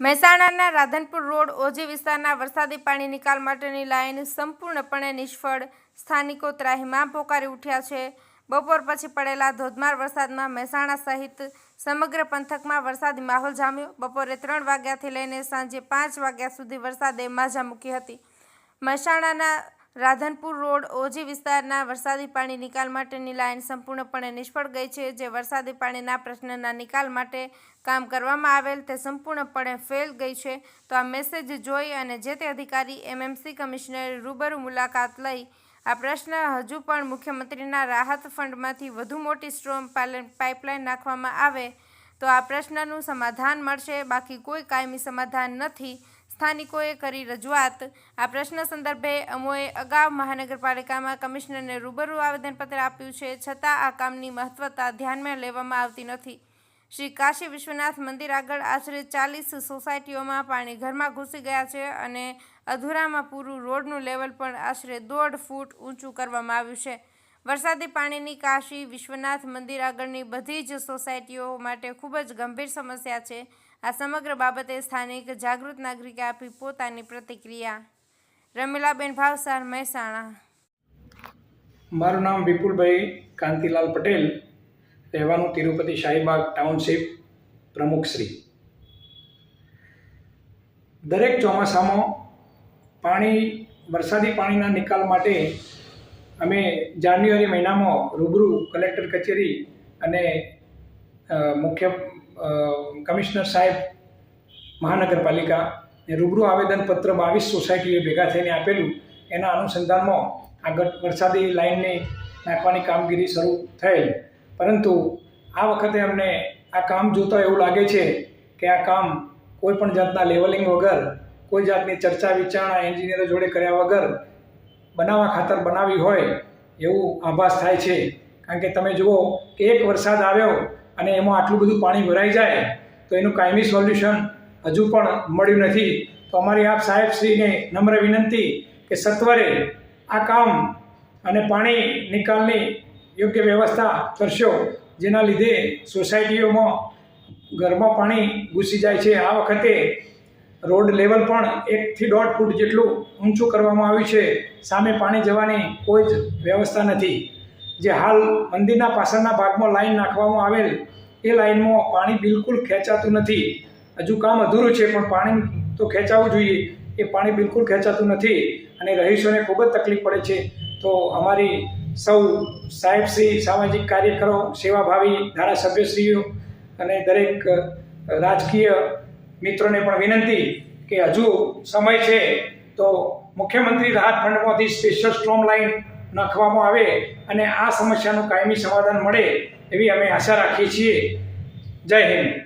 મહેસાણાના રાધનપુર રોડ ઓજી વિસ્તારના વરસાદી પાણી નિકાલ માટેની લાઇન સંપૂર્ણપણે નિષ્ફળ. સ્થાનિકો ત્રાહિમામ પોકારી ઉઠ્યા છે. બપોર પછી પડેલા ધોધમાર વરસાદમાં મહેસાણા સહિત સમગ્ર પંથકમાં વરસાદી માહોલ જામ્યો. બપોરે ત્રણ વાગ્યાથી લઈને સાંજે પાંચ વાગ્યા સુધી વરસાદે માઝા મૂકી હતી. મહેસાણાના રાધનપુર રોડ ઓજી વિસ્તારના વરસાદી પાણી નિકાલ માટેની લાઇન સંપૂર્ણપણે નિષ્ફળ ગઈ છે. જે વરસાદી પાણીના પ્રશ્નના નિકાલ માટે કામ કરવામાં આવેલ તે સંપૂર્ણપણે ફેલ ગઈ છે. તો આ મેસેજ જોઈ અને જે તે અધિકારી, એમએમસી કમિશનરે રૂબરૂ મુલાકાત લઈ આ પ્રશ્ન હજુ પણ મુખ્યમંત્રીના રાહત ફંડમાંથી વધુ મોટી સ્ટ્રોમ પાઇપલાઇન નાખવામાં આવે તો આ પ્રશ્નનું સમાધાન મળશે. બાકી કોઈ કાયમી સમાધાન નથી. સ્થાનિકોએ કરી રજૂઆત. આ પ્રશ્ન સંદર્ભે અમોએ અગાઉ મહાનગરપાલિકામાં કમિશનરને રૂબરૂ આવેદનપત્ર આપ્યું છે, છતાં આ કામની મહત્વતા ધ્યાનમાં લેવામાં આવતી નથી. શ્રી કાશી વિશ્વનાથ મંદિર આગળ આશરે ચાલીસ સોસાયટીઓમાં પાણી ઘરમાં ઘૂસી ગયા છે અને અધૂરામાં પૂરું રોડનું લેવલ પણ આશરે દોઢ ફૂટ ઊંચું કરવામાં આવ્યું છે. વરસાદી પાણીની કાશી વિશ્વનાથ મંદિર આગળની બધી જ સોસાયટીઓ માટે ખૂબ જ ગંભીર સમસ્યા છે. આ સમગ્ર બાબતે સ્થાનિક જાગૃત નાગરિકે આપી પોતાની પ્રતિક્રિયા. રમીલાબેન ભાવસાર, મહેસાણા. મારું નામ વિપુલભાઈ કાંતિલાલ પટેલ. રહેવાનું તિરુપતિ શાહીબાગ ટાઉનશીપ પ્રમુખશ્રી દરેક ચોમાસામાં પાણી, વરસાદી પાણીના નિકાલ માટે અમે જાન્યુઆરી મહિનામાં રૂબરૂ કલેક્ટર કચેરી અને મુખ્ય કમિશનર સાહેબ મહાનગરપાલિકા ને રૂબરૂ આવેદનપત્ર બાવીસ સોસાયટીએ ભેગા થઈને આપેલું, એના અનુસંધાનમાં આગળ વરસાદી લાઇનને નાખવાની કામગીરી શરૂ થયેલ. પરંતુ આ વખતે અમને આ કામ જોતા એવું લાગે છે કે આ કામ કોઈ પણ જાતના લેવલિંગ વગર, કોઈ જાતની ચર્ચા વિચારણા એન્જિનિયરો જોડે કર્યા વગર બનાવવા ખાતર બનાવી હોય એવું આભાસ થાય છે. કારણ કે તમે જુઓ કે એક વરસાદ આવ્યો અને એમાં આટલું બધું પાણી ભરાઈ જાય તો એનું કાયમી સોલ્યુશન હજુ પણ મળ્યું નથી. તો અમારી આપ સાહેબશ્રીને નમ્ર વિનંતી કે સત્વરે આ કામ અને પાણી નિકાલની યોગ્ય વ્યવસ્થા કરશો, જેના લીધે સોસાયટીઓમાં ઘરમાં પાણી ઘૂસી જાય છે. આ વખતે રોડ લેવલ પણ એકથી દોઢ ફૂટ જેટલું ઊંચું કરવામાં આવ્યું છે. સામે પાણી જવાની કોઈ જ વ્યવસ્થા નથી. જે હાલ મંદિરના પાછળના ભાગમાં લાઈન નાખવામાં આવેલ, એ લાઈનમાં પાણી બિલકુલ ખેંચાતું નથી. હજુ કામ અધૂરું છે, પણ પાણી તો ખેંચાવું જોઈએ. એ પાણી બિલકુલ ખેંચાતું નથી અને રહીશોને ખૂબ જ તકલીફ પડે છે. તો અમારી સૌ સાહેબશ્રી સામાજિક કાર્યકરો, સેવાભાવી ધારાસભ્યશ્રીઓ અને દરેક રાજકીય મિત્રોને પણ વિનંતી કે હજુ સમય છે, તો મુખ્યમંત્રી રાહત ફંડમાંથી સ્પેશિયલ સ્ટ્રોમ લાઇન નાખવામાં આવે અને આ સમસ્યાનું કાયમી સમાધાન મળે એવી અમે આશા રાખીએ છીએ. જય હિન્દ.